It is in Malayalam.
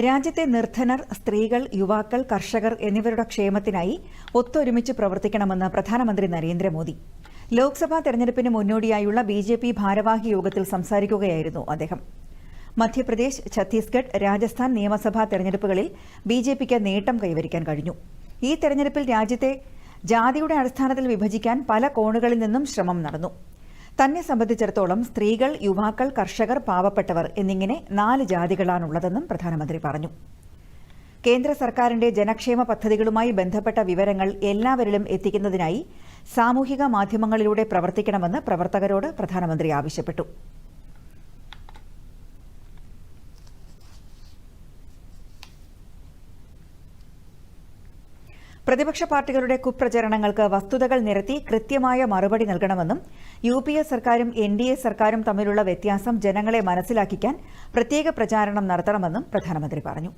രാജ്യത്തെ നിർധനർ സ്ത്രീകൾ യുവാക്കൾ കർഷകർ എന്നിവരുടെ ക്ഷേമത്തിനായി ഒത്തൊരുമിച്ച് പ്രവർത്തിക്കണമെന്ന് പ്രധാനമന്ത്രി നരേന്ദ്രമോദി. ലോക്സഭാ തെരഞ്ഞെടുപ്പിന് മുന്നോടിയായുള്ള ബി ജെ പി ഭാരവാഹി യോഗത്തിൽ സംസാരിക്കുകയായിരുന്നു അദ്ദേഹം. മധ്യപ്രദേശ് ഛത്തീസ്ഗഡ് രാജസ്ഥാൻ നിയമസഭാ തെരഞ്ഞെടുപ്പുകളിൽ ബി ജെ പിക്ക് നേട്ടം കൈവരിക്കാൻ കഴിഞ്ഞു. ഈ തെരഞ്ഞെടുപ്പിൽ രാജ്യത്തെ ജാതിയുടെ അടിസ്ഥാനത്തിൽ വിഭജിക്കാൻ പല കോണുകളിൽ നിന്നും ശ്രമം നടന്നു. തന്നെ സംബന്ധിച്ചിടത്തോളം സ്ത്രീകൾ യുവാക്കൾ കർഷകർ പാവപ്പെട്ടവർ എന്നിങ്ങനെ നാല് ജാതികളാണുള്ളതെന്നും പ്രധാനമന്ത്രി പറഞ്ഞു. കേന്ദ്ര സർക്കാരിന്റെ ജനക്ഷേമ പദ്ധതികളുമായി ബന്ധപ്പെട്ട വിവരങ്ങൾ എല്ലാവരിലും എത്തിക്കുന്നതിനായി സാമൂഹിക മാധ്യമങ്ങളിലൂടെ പ്രവർത്തിക്കണമെന്ന് പ്രവർത്തകരോട് പ്രധാനമന്ത്രി ആവശ്യപ്പെട്ടു. പ്രതിപക്ഷ പാർട്ടികളുടെ കുപ്രചരണങ്ങൾക്ക് വസ്തുതകൾ നിരത്തി കൃത്യമായ മറുപടി നൽകണമെന്നും യു പി എ സർക്കാരും എൻ ഡി എ സർക്കാരും തമ്മിലുള്ള വ്യത്യാസം ജനങ്ങളെ മനസ്സിലാക്കിക്കാൻ പ്രത്യേക പ്രചാരണം നടത്തണമെന്നും പ്രധാനമന്ത്രി പറഞ്ഞു